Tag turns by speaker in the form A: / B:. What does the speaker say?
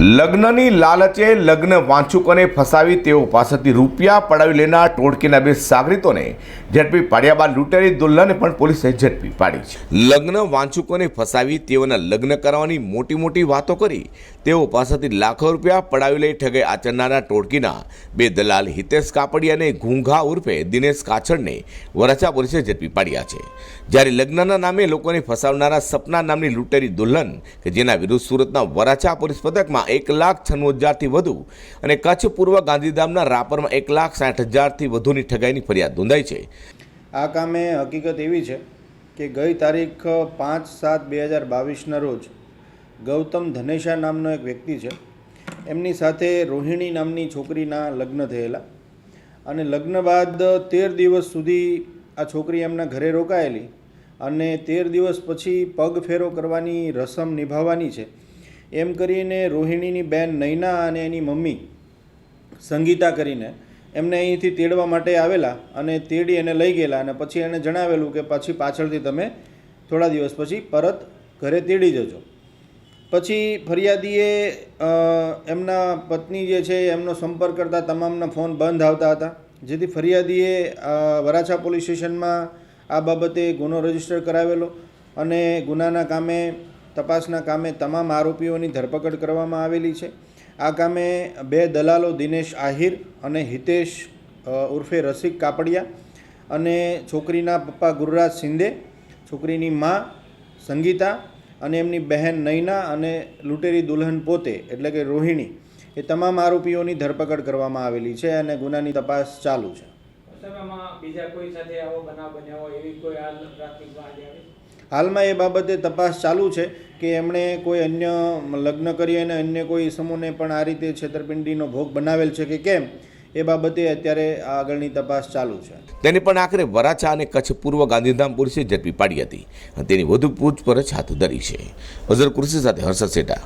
A: લગ્નની લાલચે લગ્ન વાંચુકોને ફસાવી તેઓ પાસેથી રૂપિયા પડાવી લેનાર ટોળકીના બે સાગરીતોને ઝડપી પાડ્યા બાદ લૂંટેરી દુલ્હને પણ પોલીસે ઝડપી પાડી છે. લગ્ન વાંચુકોને ફસાવી તેઓના લગ્ન કરવાની મોટી મોટી વાતો કરી તેઓ પાસેથી લાખો રૂપિયા પડાવી લઈ ઠગે આચરનારા ટોળકીના બે દલાલ હિતેશ કાપડિયા અને ઘૂંઘા ઉર્ફે દિનેશ કાછડને વરાછા પોલીસે ઝડપી પાડ્યા છે. જ્યારે લગ્નના નામે લોકોને ફસાવનારા સપના નામની લૂંટેરી દુલ્હન કે જેના વિરુદ્ધ સુરતના વરાછા પોલીસ પથકમાં એક લાખ છન્નું હજારથી વધુ અને કચ્છ પૂર્વ ગાંધીધામના રાપરમાં એક લાખ સાઠ હજારથી વધુની ઠગાઈની ફરિયાદ નોંધાઈ છે.
B: આ કામે હકીકત એવી છે કે ગઈ તારીખ પાંચ સાત બે હજાર બાવીસના રોજ ગૌતમ ધનેશા નામનો એક વ્યક્તિ છે. એમની સાથે રોહિણી નામની છોકરીના લગ્ન થયેલા અને લગ્ન બાદ તેર દિવસ સુધી આ છોકરી એમના ઘરે રોકાયેલી અને તેર દિવસ પછી પગ ફેરો કરવાની રસમ નિભાવવાની છે. એમ કરીને રોહિણીની બેન નૈના અને એની મમ્મી સંગીતા કરીને એમને અહીંથી તેડવા માટે આવેલા અને તેડી એને લઈ ગયેલા અને પછી એણે જણાવેલું કે પછી પાછળથી તમે થોડા દિવસ પછી પરત ઘરે તેડી જજો. પછી ફરિયાદીએ એમના પત્ની જે છે એમનો સંપર્ક કરતા તમામના ફોન બંધ આવતા હતા, જેથી ફરિયાદીએ વરાછા પોલીસ સ્ટેશનમાં આ બાબતે ગુનો રજિસ્ટર કરાવેલો અને ગુનાના કામે તપાસના કામે તમામ આરોપીઓની ધરપકડ કરવામાં આવેલી છે. આ કામે બે દલાલો દિનેશ આહિર અને હિતેશ ઉર્ફે રસિક કાપડિયા અને છોકરીના પપ્પા ગુરુરાજ શિંદે છોકરીની મા સંગીતા અને એમની બહેન નૈના અને લૂંટેરી દુલ્હન પોતે, એટલે કે રોહિણી, એ તમામ આરોપીઓની ધરપકડ કરવામાં આવેલી છે અને ગુનાની તપાસ ચાલુ છે.
C: બીજા કોઈ સાથે આવો બનાવ બન્યો એવી કોઈ હાલ આવી?
B: હાલમાં એ બાબતે તપાસ ચાલુ છે કે એમણે કોઈ અન્ય લગ્ન કરી અને અન્ય કોઈ સમૂહને પણ આ રીતે છેતરપિંડીનો ભોગ બનાવેલ છે કે કેમ, એ બાબતે અત્યારે આગળની તપાસ ચાલુ છે.
A: તેને પણ આખરે વરાછા અને કચ્છ પૂર્વ ગાંધીધામ પોલીસે ઝડપી પાડી હતી. અને તેની વધુ પૂછપરછ હાથ ધરી છે. અઝર કુર્સી સાથે હર્ષદ સેટા.